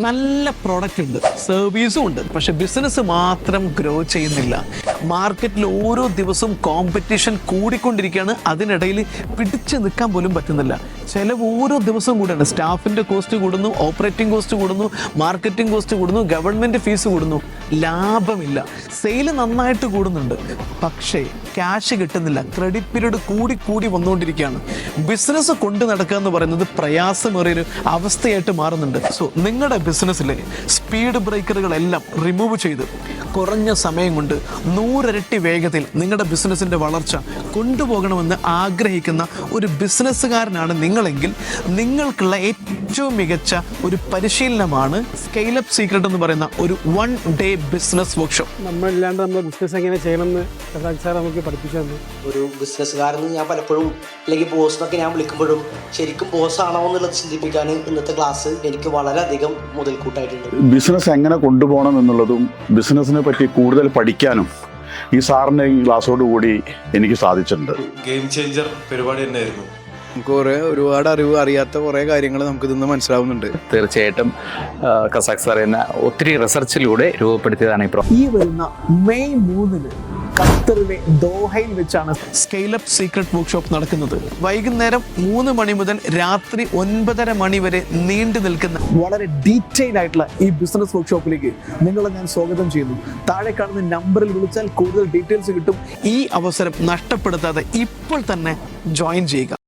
നല്ല പ്രോഡക്റ്റ് ഉണ്ട്. സർവീസും ഉണ്ട്. പക്ഷെ ബിസിനസ് മാത്രം ഗ്രോ ചെയ്യുന്നില്ല. മാർക്കറ്റിൽ ഓരോ ദിവസവും കോമ്പറ്റീഷൻ കൂടിക്കൊണ്ടിരിക്കുകയാണ്. അതിനിടയിൽ പിടിച്ചു നിൽക്കാൻ പോലും പറ്റുന്നില്ല. ചിലവ് ഓരോ ദിവസവും കൂടെയാണ് സ്റ്റാഫിന്റെ കോസ്റ്റ് കൂടുന്നു ഓപ്പറേറ്റിംഗ് കോസ്റ്റ് കൂടുന്നു മാർക്കറ്റിംഗ് കോസ്റ്റ് കൂടുന്നു ഗവൺമെന്റ് ഫീസ് കൂടുന്നു. ലാഭമില്ല. സെയിൽ നന്നായിട്ട് കൂടുന്നുണ്ട്. പക്ഷേ ക്യാഷ് കിട്ടുന്നില്ല. ക്രെഡിറ്റ് പീരീഡ് കൂടി കൂടി വന്നുകൊണ്ടിരിക്കുകയാണ്. ബിസിനസ് കൊണ്ടു നടക്കുക എന്ന് പറയുന്നത് പ്രയാസമേറിയൊരു അവസ്ഥയായിട്ട് മാറുന്നുണ്ട്. സോ നിങ്ങളുടെ ബിസിനസ്സിലെ സ്പീഡ് ബ്രേക്കറുകളെല്ലാം റിമൂവ് ചെയ്ത് കുറഞ്ഞ സമയം കൊണ്ട് നൂറരട്ടി വേഗത്തിൽ നിങ്ങളുടെ ബിസിനസ്സിന്റെ വളർച്ച കൊണ്ടുപോകണമെന്ന് ആഗ്രഹിക്കുന്ന ഒരു ബിസിനസ്സുകാരനാണ് നിങ്ങളെങ്കിൽ നിങ്ങൾക്കുള്ള ഏറ്റവും മികച്ച ഒരു പരിശീലനമാണ് സ്കെയിലപ്പ് സീക്രട്ട് എന്ന് പറയുന്ന ഒരു വൺ ഡേ ബിസിനസ് വർക്ക്ഷോപ്പ് നമ്മളില്ലാണ്ട് നമ്മൾ ബിസിനസ് എങ്ങനെ ചെയ്യണമെന്ന് സാർ നമുക്ക് പഠിപ്പിച്ചു തന്നു ഒരു ബിസിനസ്സുകാരെന്ന് ഞാൻ പലപ്പോഴും അല്ലെങ്കിൽ ബോസ് എന്നൊക്കെ ഞാൻ വിളിക്കുമ്പോഴും ശരിക്കും ബോസ് ആണോ എന്നുള്ളത് ചിന്തിപ്പിക്കാൻ ഇന്നത്തെ ക്ലാസ് എനിക്ക് വളരെയധികം മുതൽക്കൂട്ടായിട്ടുണ്ട് ബിസിനസ് എങ്ങനെ കൊണ്ടുപോകണം എന്നുള്ളതും ബിസിനസ്സിനെ പറ്റി കൂടുതൽ പഠിക്കാനും ഈ സാറിന്റെ ഈ ക്ലാസ്സോട് കൂടി എനിക്ക് സാധിച്ചിട്ടുണ്ട്. ഗെയിം ചേഞ്ചർ പരിപാടി തന്നെയായിരുന്നു. നമുക്ക് കുറേ ഒരുപാട് അറിവ് അറിയാത്ത കുറേ കാര്യങ്ങൾ നമുക്ക് ഇതിന്ന് മനസ്സിലാവുന്നുണ്ട്. തീർച്ചയായിട്ടും കസാഖ് സാർ എന്ന ഒത്തിരി റിസർച്ചിലൂടെ രൂപപ്പെടുത്തിയതാണ് ഈ പ്രോ ഈ വരുന്ന മെയ് മൂന്നിന് ഖത്തറിലെ ദോഹയിൽ വെച്ചാണ് സ്കെയിലപ്പ് സീക്രട്ട് വർക്ക്ഷോപ്പ് നടക്കുന്നത്. വൈകുന്നേരം മൂന്ന് മണി മുതൽ രാത്രി ഒൻപതര മണി വരെ നീണ്ടു നിൽക്കുന്ന വളരെ ഡീറ്റെയിൽ ആയിട്ടുള്ള ഈ ബിസിനസ് വർക്ക്ഷോപ്പിലേക്ക് നിങ്ങളെ ഞാൻ സ്വാഗതം ചെയ്യുന്നു. താഴെ കാണുന്ന നമ്പറിൽ വിളിച്ചാൽ കൂടുതൽ ഡീറ്റെയിൽസ് കിട്ടും. ഈ അവസരം നഷ്ടപ്പെടുത്താതെ ഇപ്പോൾ തന്നെ ജോയിൻ ചെയ്യുക.